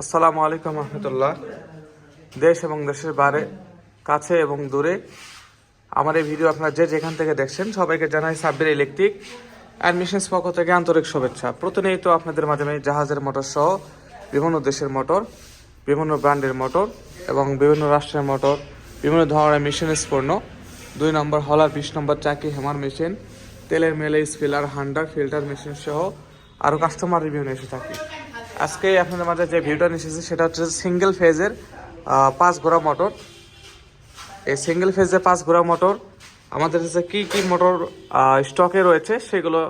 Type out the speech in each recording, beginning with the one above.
আসসালামু আলাইকুম রহমতুল্লাহ। দেশ এবং দেশের বাইরে, কাছে এবং দূরে। আমার এই ভিডিও আপনারা যে যেখান থেকে দেখছেন, সবাইকে জানাই সাব্বির ইলেকট্রিক অ্যাডমিশনস পক্ষ থেকে আন্তরিক শুভেচ্ছা। প্রতিনিয়ত আপনাদের মাধ্যমে জাহাজের মোটর সহ বিভিন্ন দেশের মোটর, বিভিন্ন ব্র্যান্ডের মোটর এবং বিভিন্ন রাষ্ট্রের মোটর, বিভিন্ন ধরনের মেশিনের পণ্য। দুই নম্বর হলার, বিশ নম্বর চাকি হেমার মেশিন, তেলের মেলে, স্পিলার, হান্ডার, ফিল্টার মেশিন সহ আরও কাস্টমার রিভিউ এসে থাকি। আজকে আপনাদের মাঝে যে ভিডিওটা নিয়ে এসেছি, সেটা হচ্ছে সিঙ্গেল ফেজের পাঁচ ঘোড়া মোটর এই সিঙ্গেল ফেজে পাঁচ ঘোড়া মোটর আমাদের কাছে কী কী মোটর স্টকে রয়েছে, সেগুলো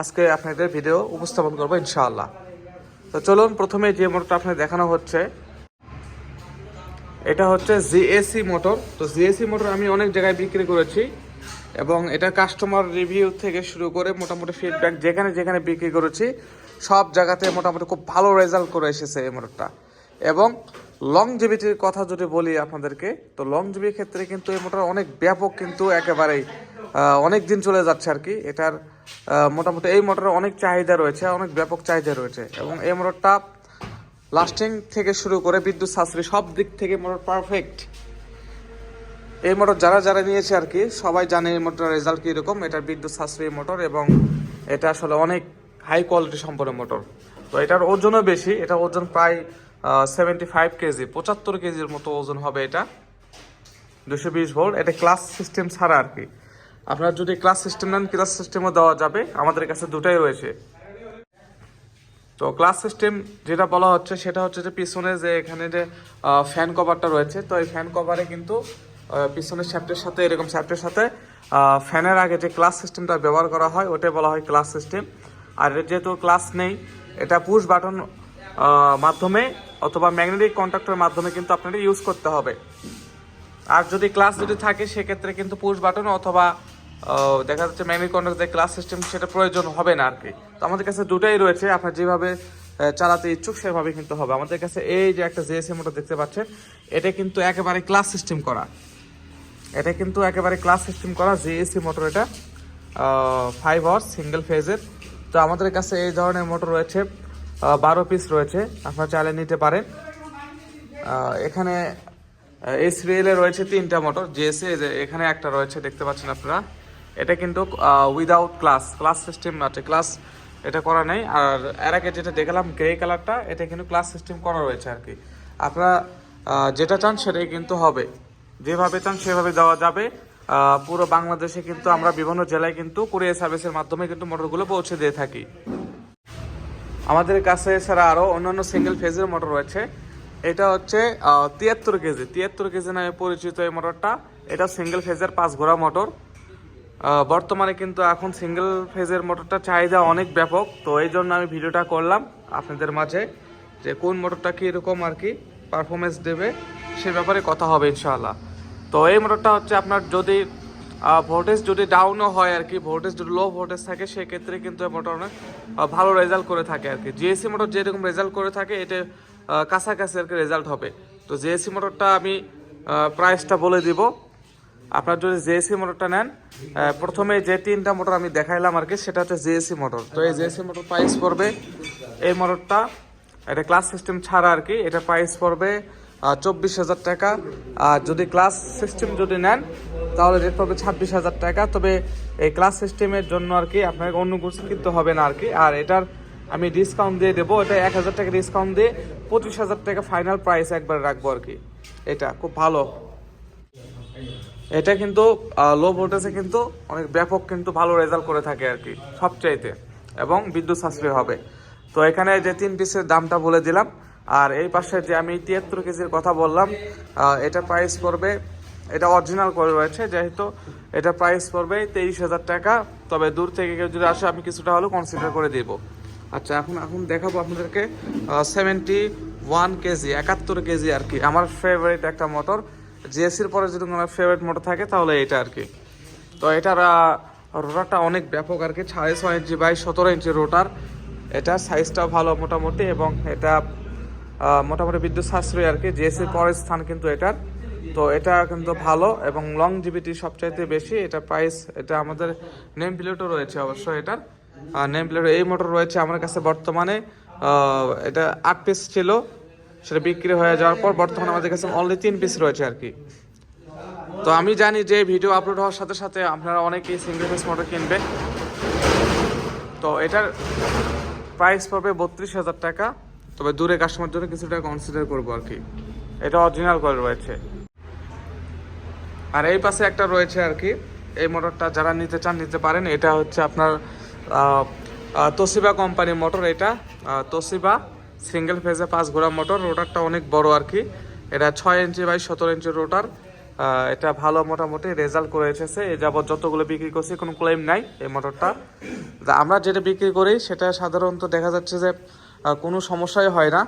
আজকে আপনাদের ভিডিও উপস্থাপন করব ইনশাআল্লাহ। তো চলুন, প্রথমে যে মোটরটা আপনাদের দেখানো হচ্ছে, এটা হচ্ছে জিএসি মোটর তো জিএসি মোটর আমি অনেক জায়গায় বিক্রি করেছি, এবং এটা কাস্টমার রিভিউ থেকে শুরু করে মোটামুটি ফিডব্যাক যেখানে যেখানে বিক্রি করেছি। সব জায়গাতে মোটামুটি খুব ভালো রেজাল্ট করে এসেছে এই মোটরটা এবং লং জিবিটির কথা যদি বলি আপনাদেরকে, তো লং জিবির ক্ষেত্রে কিন্তু এই মোটর অনেক ব্যাপক কিন্তু একেবারেই অনেক দিন চলে যাচ্ছে আর কি। এটার মোটামুটি এই মোটরের অনেক চাহিদা রয়েছে, অনেক ব্যাপক চাহিদা রয়েছে। এবং এই মোটরটা লাস্টিং থেকে শুরু করে বিদ্যুৎ সাশ্রয়ী সব দিক থেকে মোটর পারফেক্ট এই মোটর যারা যারা নিয়েছে আর কি, সবাই জানে এই মোটরের রেজাল্ট কীরকম। এটার বিদ্যুৎ সাশ্রয়ী মোটর এবং এটা আসলে অনেক হাই কোয়ালিটি সম্পন্ন মোটর। তো এটার ওজনও বেশি, এটা ওজন প্রায় সেভেন্টি ফাইভ কেজি, পঁচাত্তর কেজির মতো ওজন হবে এটা। দুশো বিশ ভোল্ট, এটা ক্লাস সিস্টেম ছাড়া আর কি। আপনার যদি ক্লাস সিস্টেম নেন ক্লাস সিস্টেমও দেওয়া যাবে। আমাদের কাছে দুটাই রয়েছে। তো ক্লাস সিস্টেম যেটা বলা হচ্ছে, সেটা হচ্ছে যে পিছনে যে এখানে যে ফ্যান কভারটা রয়েছে, তো এই ফ্যান কভারে কিন্তু পিছনের শ্যাফটের সাথে, এরকম শ্যাফটের সাথে ফ্যানের আগে যে ক্লাস সিস্টেমটা ব্যবহার করা হয়, ওটাই বলা হয় ক্লাস সিস্টেম আর যেহেতু ক্লাস নেই, এটা পুশ বাটন মাধ্যমে অথবা ম্যাগনেটিক কন্ট্যাক্টের মাধ্যমে কিন্তু আপনাদের ইউজ করতে হবে। আর যদি ক্লাস যদি থাকে, সেক্ষেত্রে কিন্তু পুশ বাটন অথবা দেখা যাচ্ছে ম্যাগনেটিক কন্ট্রোল যে ক্লাস সিস্টেম সেটা প্রয়োজন হবে না আর কি তো আমাদের কাছে দুটাই রয়েছে, আপনার যেভাবে চালাতে ইচ্ছুক সেভাবে কিন্তু হবে। আমাদের কাছে এই যে একটা জিএসএম মোটর দেখতে পাচ্ছেন, এটা কিন্তু একেবারে ক্লাস সিস্টেম করা। এটা কিন্তু একেবারে ক্লাস সিস্টেম করা জিএসসি মোটর এটা ফাইভ আওয়ার্স সিঙ্গেল ফেজের তো আমাদের কাছে এই ধরনের মোটর রয়েছে বারো পিস রয়েছে, আপনারা চাইলে নিতে পারেন। এখানে এই সিরিয়ালে রয়েছে তিনটা মোটর জিএসএ এখানে একটা রয়েছে, দেখতে পাচ্ছেন আপনারা। এটা কিন্তু উইদাউট ক্লাস ক্লাস সিস্টেম আছে ক্লাস এটা করা নেই। আর এর আগে যেটা দেখলাম গ্রে কালারটা এটা কিন্তু ক্লাস সিস্টেম করা রয়েছে আর কি। আপনারা যেটা চান সেটাই কিন্তু হবে। যেভাবে চান সেভাবে দেওয়া যাবে। পুরো বাংলাদেশে কিন্তু আমরা বিভিন্ন জেলায় কিন্তু কুরিয়ার সার্ভিসের মাধ্যমে কিন্তু মোটরগুলো পৌঁছে দিয়ে থাকি। আমাদের কাছে এছাড়া আরও অন্যান্য সিঙ্গেল ফেজের মোটর রয়েছে। এটা হচ্ছে তিয়াত্তর কেজি। তিয়াত্তর কেজি নামে পরিচিত এই মোটরটা এটা সিঙ্গেল ফেজের পাঁচ ঘোড়া মোটর বর্তমানে কিন্তু এখন সিঙ্গেল ফেজের মোটরটা চাহিদা অনেক ব্যাপক। তো এই জন্য আমি ভিডিওটা করলাম আপনাদের মাঝে যে কোন মোটরটা কীরকম আর কি পারফরমেন্স দেবে, সে ব্যাপারে কথা হবে ইনশাআল্লাহ। তো এই মোটরটা হচ্ছে আপনার যদি ভোল্টেজ যদি ডাউনও হয় আর কি ভোল্টেজ যদি লো ভোল্টেজ থাকে, সেক্ষেত্রে কিন্তু এই মোটর অনেক ভালো রেজাল্ট করে থাকে আর কি। জিএসসি মোটর যেরকম রেজাল্ট করে থাকে এটা কাছাকাছি আর কি রেজাল্ট হবে। তো জিএসসি মোটরটা আমি প্রাইসটা বলে দিব। আপনার যদি জেএসি মোটরটা নেন প্রথমে যে তিনটা মোটর আমি দেখাইলাম আর কি, সেটা হচ্ছে জেএসি মোটর। তো এই জেএসি মোটর প্রাইস পড়বে, এই মোটরটা, এটা ক্লাস সিস্টেম ছাড়া আর কি, এটা প্রাইস পড়বে চব্বিশ হাজার টাকা। আর যদি ক্লাস সিস্টেম যদি নেন, তাহলে রেট পড়বে ছাব্বিশ হাজার টাকা। তবে এই ক্লাস সিস্টেমের জন্য আর কি আপনাকে অন্য কিছু কিনতে হবে না আর কি। আর এটার আমি ডিসকাউন্ট দিয়ে দেবো। এটা এক হাজার টাকা ডিসকাউন্ট দিয়ে পঁচিশ হাজার টাকা ফাইনাল প্রাইস একবার রাখব আর কি। এটা খুব ভালো। এটা কিন্তু লো ভোল্টেজে কিন্তু অনেক ব্যাপক কিন্তু ভালো রেজাল্ট করে থাকে আর কি, সবচাইতে। এবং বিদ্যুৎ সাশ্রয় হবে। তো এখানে যে তিন পিসের দামটা বলে দিলাম আর এই পাশে যে আমি তিয়াত্তর কেজির কথা বললাম এটা প্রাইস পড়বে, এটা অরিজিনাল করে রয়েছে, যেহেতু এটা প্রাইস পড়বে তেইশ হাজার টাকা। তবে দূর থেকে কেউ যদি আসে, আমি কিছুটা হলেও কনসিডার করে দিব। আচ্ছা এখন এখন দেখাবো আপনাদেরকে সেভেন্টি ওয়ান কেজি, একাত্তর কেজি আর কি। আমার ফেভারিট একটা মোটর জিএসির পরে যদি কোনো ফেভারিট মোটর থাকে, তাহলে এটা আর কি। তো এটার রোটারটা অনেক ব্যাপক আর কি, সাড়ে ছয় ইঞ্চি বাই সতেরো ইঞ্চি রোটার এটা সাইজটাও ভালো মোটামুটি, এবং এটা মোটামুটি বিদ্যুৎ সাশ্রয়ী আর কি। জিএসির পরের স্থান কিন্তু এটার। তো এটা কিন্তু ভালো এবং লং জিবিটি সবচাইতে বেশি। এটা প্রাইস এটা আমাদের নেম প্লেটও রয়েছে অবশ্যই এটার। নেম প্লেট এই মোটর রয়েছে আমার কাছে বর্তমানে। এটা আট পিস ছিল। সেটা বিক্রি হয়ে যাওয়ার পর বর্তমানে আমাদের কাছে অনলি তিন পিস রয়েছে আর কি। তো আমি জানি যে ভিডিও আপলোড হওয়ার সাথে সাথে আপনারা অনেকেই সিঙ্গেল পিস মোটর কিনবে। তো এটার প্রাইস পড়বে বত্রিশ হাজার টাকা। তবে দূরে কাস্টমার জন্য কিছুটা কনসিডার করব আর কি। এটা অরিজিনাল করে রয়েছে। আর এই পাশে একটা রয়েছে আর কি, এই মোটরটা যারা নিতে চান, নিতে পারেন। এটা হচ্ছে আপনার তোশিবা কোম্পানির মোটর এটা। তোশিবা সিঙ্গেল ফেজে পাঁচ ঘোড়া মোটর রোটারটা অনেক বড় আর কি। এটা ছয় ইঞ্চি বাই সতেরো ইঞ্চি রোটার এটা ভালো মোটামুটি রেজাল্ট করে এসেছে। এ যাবৎ যতগুলো বিক্রি করছি, কোনো ক্লেম নাই এই মোটরটা আমরা যেটা বিক্রি করি, সেটা সাধারণত দেখা যাচ্ছে যে কোনো সমস্যাই হয় না।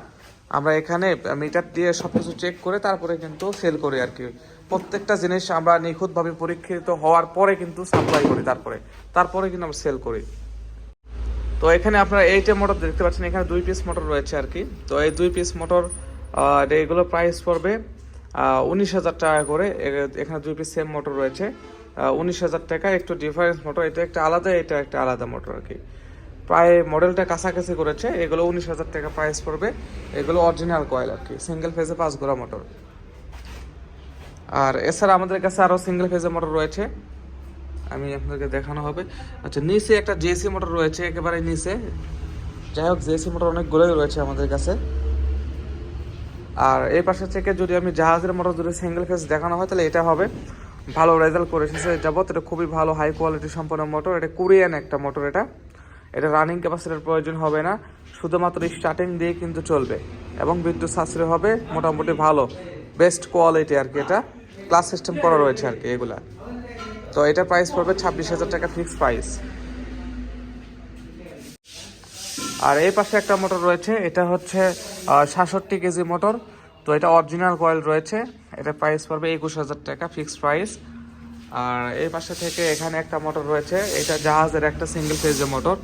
আমরা এখানে মিটার দিয়ে সব কিছু চেক করে তারপরে কিন্তু সেল করি আর কি। প্রত্যেকটা জিনিস আমরা নিখুঁতভাবে পরীক্ষিত হওয়ার পরে কিন্তু সাপ্লাই করি তারপরে। তারপরে কিন্তু আমরা সেল করি। তো এখানে আপনারা এইটা মোটর দেখতে পাচ্ছেন, এখানে দুই পিস মোটর রয়েছে আর কি। তো এই দুই পিস মোটর এগুলো প্রাইস পড়বে উনিশ হাজার টাকা করে। এখানে দুই পিস সেম মোটর রয়েছে উনিশ হাজার টাকা। একটু ডিফারেন্স মোটর এটা একটা আলাদা, এটা একটা আলাদা মোটর আর কি। প্রায় মডেলটা কাছাকাছি করেছে। এগুলো উনিশ হাজার টাকা প্রাইস পড়বে। এগুলো অরিজিনাল কয়েল আর কি সিঙ্গেল ফেজে পাঁচ ঘোড়া মোটর আর এছাড়া আমাদের কাছে আরও সিঙ্গেল ফেজে মোটর রয়েছে। আমি আপনাদেরকে দেখানো হবে। আচ্ছা নিচে একটা জেসি মোটর রয়েছে, একেবারে নিচে। যাই হোক জেসি মোটর অনেকগুলোই রয়েছে আমাদের কাছে। আর এই পাশে থেকে যদি আমি জাহাজের মোটর যদি সিঙ্গেল ফেজ দেখানো হয়, তাহলে এটা হবে। ভালো রেজাল্ট করে এসেছে যাবত এটা খুবই ভালো হাই কোয়ালিটি সম্পন্ন মোটর এটা কোরিয়ান একটা মোটর এটা। এটা রানিং ক্যাপাসিটির প্রয়োজন হবে না। শুধুমাত্র স্টার্টিং দিয়ে কিন্তু চলবে। এবং বিদ্যুৎ সাশ্রয় হবে, মোটামুটি ভালো। বেস্ট কোয়ালিটি আর কি এটা। ক্লাস সিস্টেম করা রয়েছে আর কি এগুলা। তো এটা প্রাইস পড়বে ছাব্বিশ হাজার টাকা ফিক্স প্রাইস আর এই পাশে একটা মোটর রয়েছে, এটা হচ্ছে সাতষট্টি কেজি মোটর তো এটা অরিজিনাল কয়েল রয়েছে। এটা প্রাইস পড়বে একুশ হাজার টাকা ফিক্সড প্রাইস আর এই পাশে থেকে এখানে একটা মোটর রয়েছে, এটা জাহাজের একটা সিঙ্গেল ফেজের মোটর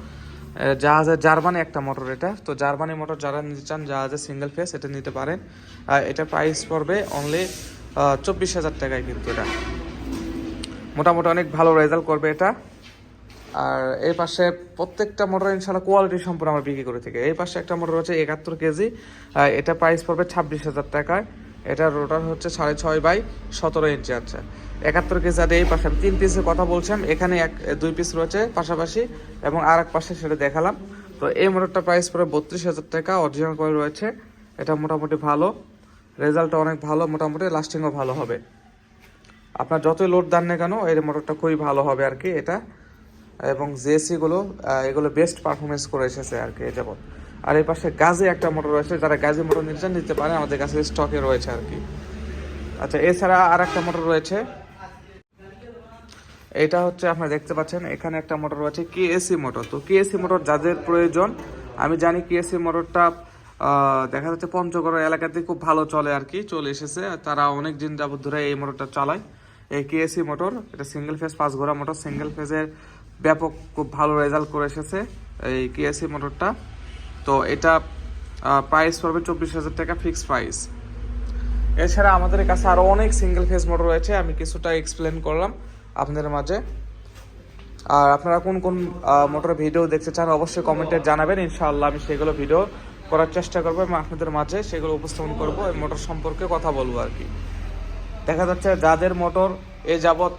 জাহাজের জার্মানি একটা মোটর এটা। তো জার্মানি মোটর যারা নিতে চান, জাহাজের সিঙ্গেল ফেস এটা নিতে পারেন। এটা প্রাইস পড়বে অনলি চব্বিশ হাজার টাকায় কিন্তু এটা। মোটামুটি অনেক ভালো রেজাল্ট করবে এটা। আর এই পাশে প্রত্যেকটা মোটর ইনশাল্লাহ কোয়ালিটি সম্পূর্ণ আমরা বিক্রি করে থাকি। এই পাশে একটা মোটর হচ্ছে একাত্তর কেজি। এটা প্রাইস পড়বে ছাব্বিশ হাজার টাকায়। এটা রোটার হচ্ছে সাড়ে ছয় বাই সতেরো ইঞ্চি আছে। একাত্তর কেজি আর এই পাশে তিন পিসের কথা বলছিলাম এখানে এক দুই পিস রয়েছে পাশাপাশি এবং আর এক পাশে সেটা দেখালাম। তো এই মোটরটা প্রাইস পড়বে বত্রিশ হাজার টাকা অরিজিনাল কয়েল রয়েছে। এটা মোটামুটি ভালো। রেজাল্টটা অনেক ভালো মোটামুটি লাস্টিংও ভালো হবে। আপনার যতই লোড দেন না কেন এই মোটরটা খুবই ভালো হবে আর কি এটা। এবং জিএসসি গুলো আহ, এগুলো বেস্ট পারফরমেন্স করে এসেছে আর কি এই যাবৎ আর এই পাশে গাজে একটা মোটর রয়েছে, যারা গাজে মোটর নিতে চান নিতে পারে, আমাদের কাছে স্টকে রয়েছে আর কি। আচ্ছা এছাড়া আর একটা মোটর রয়েছে। এটা হচ্ছে আপনারা দেখতে পাচ্ছেন, এখানে একটা মোটর রয়েছে কেএসি মোটর। তো কেএসি মোটর যাদের প্রয়োজন, আমি জানি কেএসি মোটরটা দেখা যাচ্ছে পঞ্চগড় এলাকাতে খুব ভালো চলে আর কি, চলে এসেছে। তারা অনেক দিন যাবত ধরে এই মোটরটা চালায়। এই কেএসি মোটর, এটা সিঙ্গেল ফেজ পাঁচ ঘোড়া মোটর সিঙ্গেল ফেজের ব্যাপক খুব ভালো রেজাল্ট করে এসেছে এই কেএসি মোটরটা। তো এটা প্রাইস পড়বে চব্বিশ হাজার টাকা ফিক্স প্রাইস এছাড়া আমাদের কাছে আরও অনেক সিঙ্গেল ফেজ মোটর রয়েছে, আমি কিছুটা এক্সপ্লেন করলাম আপনাদের মাঝে। আর আপনারা কোন কোন মোটরের ভিডিও দেখতে চান অবশ্যই কমেন্টে জানাবেন, ইনশাআল্লাহ আমি সেগুলো ভিডিও করার চেষ্টা করব এবং আপনাদের মাঝে সেগুলো উপস্থাপন করব, এই মোটর সম্পর্কে কথা বলব আর কি। দেখা যাচ্ছে যাদের মোটর এ যাবৎ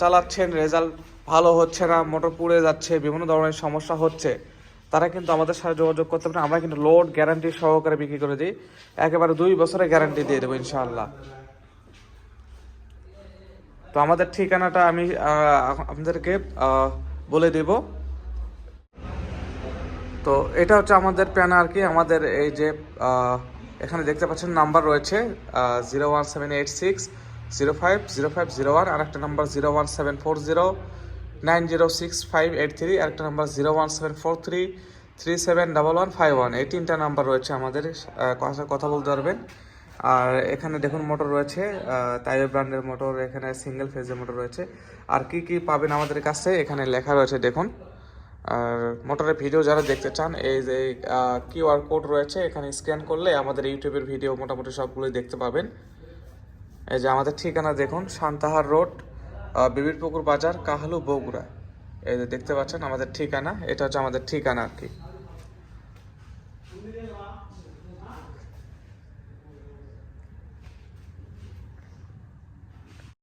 চালাচ্ছেন রেজাল্ট ভালো হচ্ছে না মোটর পুড়ে যাচ্ছে, বিভিন্ন ধরনের সমস্যা হচ্ছে তারা কিন্তু আমাদের সাথে যোগাযোগ করতে পারেন আমরা কিন্তু লোড গ্যারান্টি সহকারে বিক্রি করে দিই। একেবারে দুই বছরের গ্যারান্টি দিয়ে দেবো ইনশাআল্লাহ। তো আমাদের ঠিকানাটা আমি আপনাদেরকে বলে দেব। তো এটা হচ্ছে আমাদের প্যান আর কি। আমাদের এই যে এখানে দেখতে পাচ্ছেন নাম্বার রয়েছে zero one seven eight six zero five zero five zero one আর একটা number zero one seven four zero. Nine zero six five eight three আর একটা number zero one seven four three three seven double one five one. এই তিনটা number রয়েছে আমাদের কথা বলতে পারবেন। আর এখানে দেখুন মোটর রয়েছে তাইবে ব্র্যান্ডের মোটর, এখানে সিঙ্গেল ফেজের মোটর রয়েছে। আর কি কি পাবেন আমাদের কাছে, এখানে লেখা রয়েছে, দেখুন। আর মোটরের ভিডিও যারা দেখতে চান, এই যে কিউআর কোড রয়েছে, এখানে স্ক্যান করলে আমাদের ইউটিউবের ভিডিও মোটামুটি সবগুলোই দেখতে পাবেন। এই যে আমাদের ঠিকানা দেখুন, সান্তাহার রোড বিবিরপুকুর বাজার কাহালু বগুড়া এই যে দেখতে পাচ্ছেন, আমাদের ঠিকানা, এটা হচ্ছে আমাদের ঠিকানা আর কি।